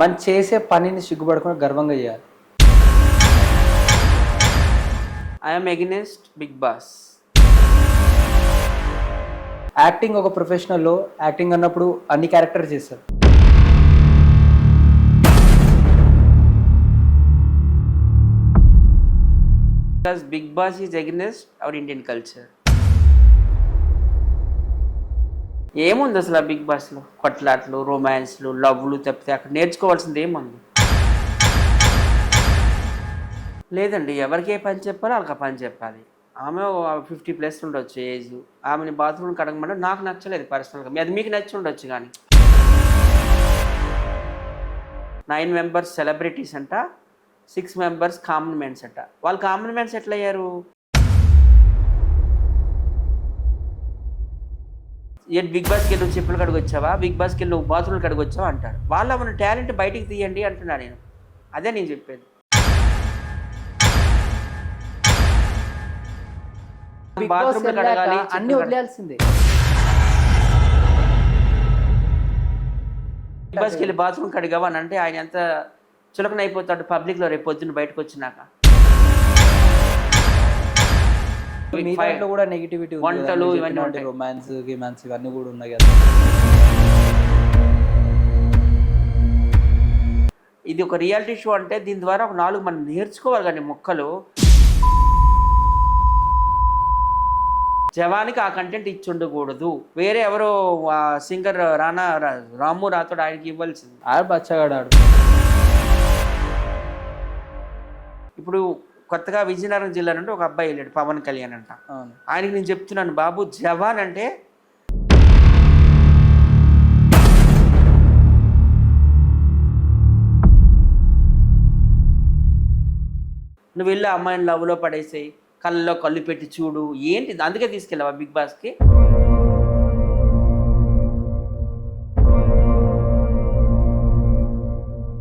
మనం చేసే పనిని సిగ్గుపడకుండా గర్వంగా చేయాలి. I'm against Bigg Boss acting ఒక ప్రొఫెషనల్లో యాక్టింగ్ అన్నప్పుడు అన్ని క్యారెక్టర్ చేస్తారు. Because Bigg Boss is against our Indian culture ఏముంది అసలు ఆ బిగ్ బాస్లో? కొట్లాట్లు రొమాన్స్లు లవ్లు తప్పితే అక్కడ నేర్చుకోవాల్సింది ఏముంది? లేదండి ఎవరికి ఏ పని చెప్పాలో వాళ్ళకి ఆ పని చెప్పాలి. ఆమె ఫిఫ్టీ ప్లస్ ఉండొచ్చు ఏజ్ ఆమెని బాత్రూమ్ కడగమంటే నాకు నచ్చలేదు పర్సనల్గా అది మీకు నచ్చి ఉండొచ్చు కానీ. నైన్ మెంబర్స్ సెలబ్రిటీస్ అంట సిక్స్ మెంబర్స్ కామన్ మెన్స్ అంట. వాళ్ళు కామన్ మెన్స్ ఎట్లయ్యారు? అయ్యారు ఏ బిగ్ బాస్కి వెళ్ళి చెప్పులు కడుగు వచ్చావా? బిగ్ బాస్కి వెళ్ళి బాత్రూమ్లు కడుగు వచ్చావా అంటారు. వాళ్ళ మన టాలెంట్ బయటికి తీయండి అంటున్నా నేను. అదే నేను చెప్పేది. బాత్రూమ్లు కడగాలి అన్ని. వదిలేయాల్సిందే. బిగ్ బాస్కి వెళ్ళి బాత్రూమ్ కడిగావా అని అంటే ఆయన ఎంత చులకన అయిపోతాడు పబ్లిక్లో రేపు పొద్దున్న బయటకు వచ్చినాక. మీ దాంట్లో కూడా నెగిటివిటీ వంటలు ఇవన్నీ ఉంటాయి. రొమాన్స్ గిమాన్స్ ఇవన్నీ కూడా ఉన్నాయి కదా. ఇది ఒక రియాలిటీ షో అంటే దీని ద్వారా ఒక నాలుగు మనం నేర్చుకోవాలి కానీ మొక్కలు. జవానికి ఆ కంటెంట్ ఇచ్చి ఉండకూడదు వేరే ఎవరో సింగర్ రానా రాము రాతోడు ఆయనకి ఇవ్వాల్సింది. ఆడ బచ్చగాడు ఇప్పుడు కొత్తగా విజయనగరం జిల్లా నుండి ఒక అబ్బాయి వెళ్ళాడు పవన్ కళ్యాణ్ అంట. ఆయనకి నేను చెప్తున్నాను బాబు జవాన్ అంటే నువ్వు వెళ్ళి అమ్మాయిని లవ్లో పడేసేయి కళ్ళలో కళ్ళు పెట్టి చూడు ఏంటి అందుకే తీసుకెళ్ళావా బిగ్ బాస్కి?